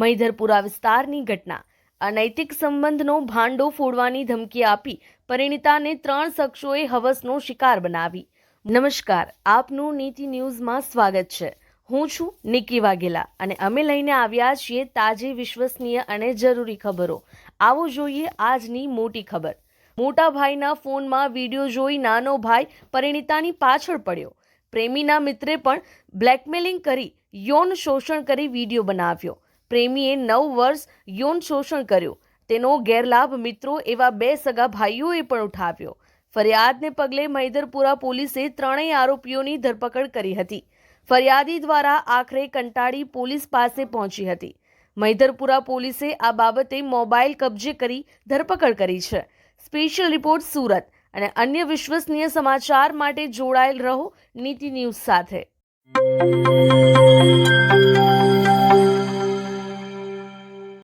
મૈધરપુરા વિસ્તારની ઘટના. અનૈતિક સંબંધનો ભાંડો ફોડવાની ધમકી આપી પરિણીતાને ત્રણ શખ્સોએ હવસનો શિકાર બનાવી. નમસ્કાર, આપનું નીતિ ન્યૂઝમાં સ્વાગત છે. હું છું નિકી વાઘેલા અને અમે લઈને આવ્યા છીએ તાજી વિશ્વસનીય અને જરૂરી ખબરો. આવો જોઈએ આજની મોટી ખબર. મોટા ભાઈના ફોનમાં વીડિયો જોઈ નાનો ભાઈ પરિણીતાની પાછળ પડ્યો. પ્રેમીના મિત્રે પણ બ્લેકમેલિંગ કરી યૌન શોષણ કરી વીડિયો બનાવ્યો. પ્રેમીએ નવ વર્ષ યૌન શોષણ કર્યું. તેનો ગેરલાભ મિત્રો એવા બે સગા ભાઈઓએ પણ ઉઠાવ્યો. ફરિયાદને પગલે મૈદરપુરા પોલીસે ત્રણેય આરોપીઓની ધરપકડ કરી હતી. ફરિયાદી દ્વારા આખરે કંટાળી પોલીસ પાસે પહોંચી હતી. મૈદરપુરા પોલીસે આ બાબતે મોબાઈલ કબજે કરી ધરપકડ કરી છે. સ્પેશિયલ રિપોર્ટ સુરત અને અન્ય વિશ્વસનીય સમાચાર માટે જોડાયેલ રહો નીતિ ન્યૂઝ સાથે.